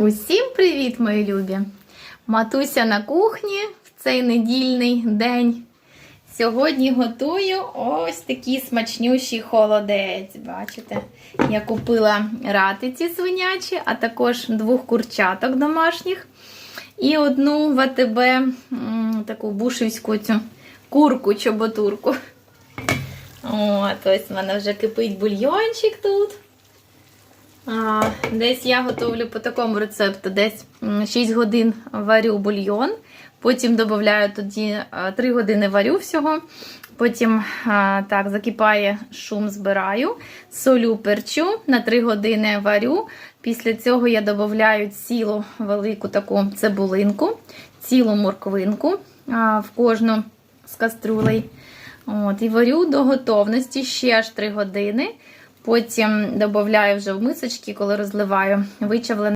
Усім привіт, мої любі! Матуся на кухні в цей недільний день. Сьогодні готую ось такий смачнющий холодець. Бачите, я купила ратиці свинячі, а також двох курчаток домашніх. І одну в АТБ таку бушівську цю курку чоботурку. От, ось в мене вже кипить бульйончик тут. Десь я готовлю по такому рецепту. Десь 6 годин варю бульйон, потім додаю тоді 3 години варю всього. Потім а, так, закипає шум, збираю, солю перчу, на 3 години варю. Після цього я додаю цілу велику таку цибулинку, цілу морквинку в кожну з каструлей. От, і варю до готовності ще аж 3 години. Потім додаю вже в мисочки, коли розливаю вичавлене.